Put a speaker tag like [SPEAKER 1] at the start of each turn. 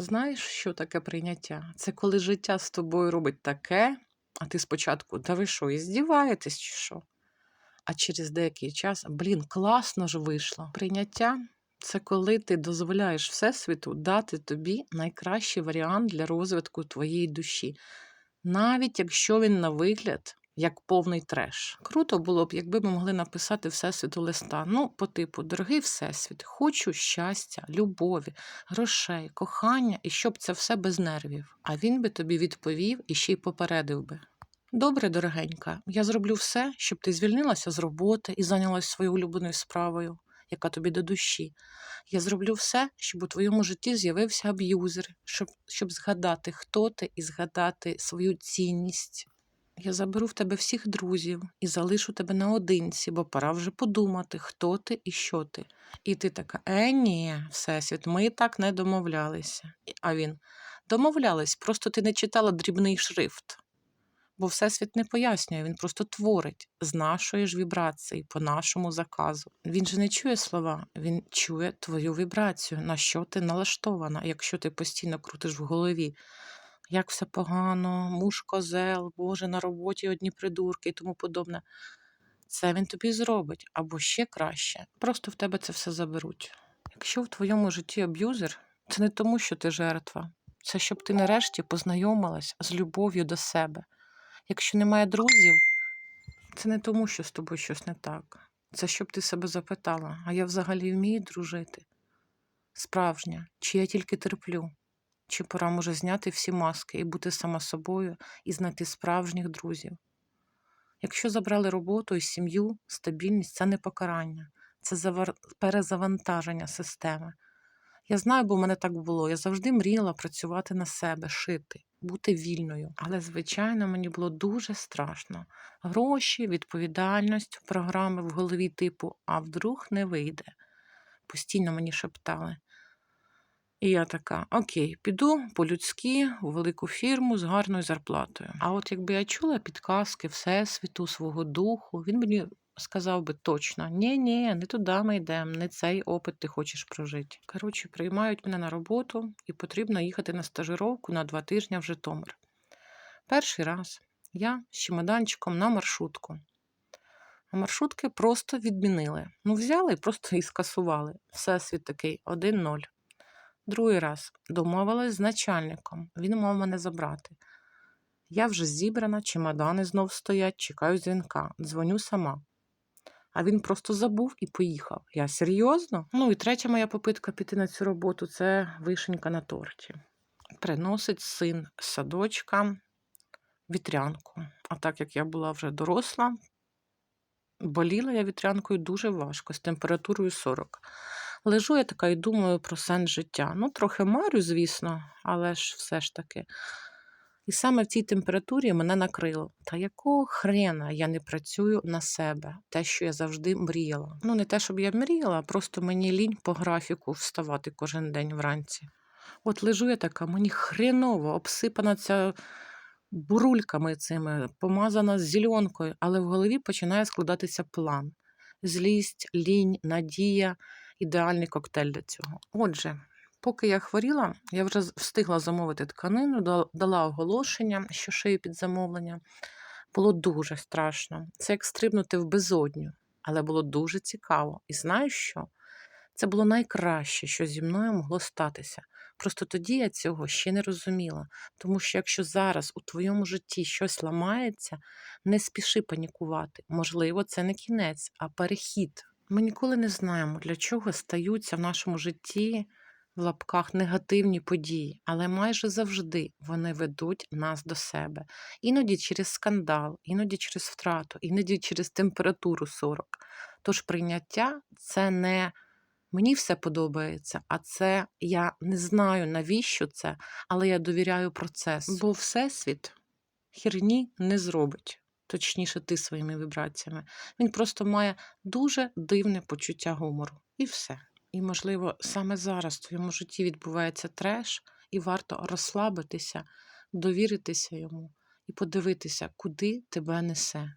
[SPEAKER 1] Знаєш, що таке прийняття? Це коли життя з тобою робить таке, а ти спочатку, да ви що, і здіваєтесь чи що? А через деякий час, блін, класно ж вийшло. Прийняття це коли ти дозволяєш Всесвіту дати тобі найкращий варіант для розвитку твоєї душі, навіть якщо він на вигляд як повний треш. Круто було б, якби ми могли написати Всесвіту листа. Ну, по типу, дорогий Всесвіт, хочу щастя, любові, грошей, кохання, і щоб це все без нервів. А він би тобі відповів і ще й попередив би. Добре, дорогенька, я зроблю все, щоб ти звільнилася з роботи і зайнялася своєю улюбленою справою, яка тобі до душі. Я зроблю все, щоб у твоєму житті з'явився аб'юзер, щоб, щоб згадати, хто ти, і згадати свою цінність. Я заберу в тебе всіх друзів і залишу тебе наодинці, бо пора вже подумати, хто ти і що ти. І ти така, е, ні, Всесвіт, ми так не домовлялися. А він домовлялись, просто ти не читала дрібний шрифт. Бо Всесвіт не пояснює, він просто творить з нашої ж вібрації, по нашому заказу. Він же не чує слова, він чує твою вібрацію, на що ти налаштована, якщо ти постійно крутиш в голові. Як все погано, муж козел, Боже, на роботі одні придурки і тому подобне. Це він тобі зробить, або ще краще, просто в тебе це все заберуть. Якщо в твоєму житті аб'юзер, це не тому, що ти жертва, це щоб ти нарешті познайомилась з любов'ю до себе. Якщо немає друзів, це не тому, що з тобою щось не так. Це щоб ти себе запитала, а я взагалі вмію дружити? Справжня, чи я тільки терплю? Чи пора може зняти всі маски і бути сама собою і знайти справжніх друзів? Якщо забрали роботу і сім'ю, стабільність це не покарання, це завар... перезавантаження системи. Я знаю, бо в мене так було. Я завжди мріяла працювати на себе, шити, бути вільною. Але, звичайно, мені було дуже страшно. Гроші, відповідальність, програми в голові типу, а вдруг не вийде. Постійно мені шептали. І я така: Окей, піду по-людськи у велику фірму з гарною зарплатою. А от якби я чула підказки Всесвіту, свого духу, він мені сказав би точно: ні, ні, не туди ми йдемо, не цей опит ти хочеш прожити. Коротше, приймають мене на роботу і потрібно їхати на стажировку на два тижні в Житомир. Перший раз я з чемоданчиком на маршрутку. А маршрутки просто відмінили. Ну, взяли і просто і скасували. Всесвіт такий 1-0. Другий раз домовилась з начальником. Він мав мене забрати. Я вже зібрана, чемодани знов стоять, чекаю дзвінка, дзвоню сама. А він просто забув і поїхав. Я серйозно? Ну і третя моя попитка піти на цю роботу це вишенька на торті. Приносить син з садочка вітрянку. А так як я була вже доросла, боліла я вітрянкою дуже важко, з температурою 40. Лежу я така і думаю про сенс життя. Ну, трохи марю, звісно, але ж все ж таки. І саме в цій температурі мене накрило. Та якого хрена я не працюю на себе, те, що я завжди мріяла. Ну, не те, щоб я мріяла, а просто мені лінь по графіку вставати кожен день вранці. От лежу я така, мені хреново, обсипана ця бурульками цими, помазана зеленкою, але в голові починає складатися план. Злість, лінь, надія ідеальний коктейль для цього. Отже, поки я хворіла, я вже встигла замовити тканину, дала оголошення, що шию під замовлення. Було дуже страшно. Це як стрибнути в безодню, але було дуже цікаво. І знаєш що? Це було найкраще, що зі мною могло статися. Просто тоді я цього ще не розуміла. Тому що якщо зараз у твоєму житті щось ламається, не спіши панікувати. Можливо, це не кінець, а перехід. Ми ніколи не знаємо, для чого стаються в нашому житті в лапках негативні події, але майже завжди вони ведуть нас до себе. Іноді через скандал, іноді через втрату, іноді через температуру 40. Тож прийняття це не мені все подобається, а це я не знаю, навіщо це, але я довіряю процесу. Бо Всесвіт херні не зробить. Точніше, ти своїми вібраціями. Він просто має дуже дивне почуття гумору. І все. І, можливо, саме зараз в твоєму житті відбувається треш, і варто розслабитися, довіритися йому і подивитися, куди тебе несе.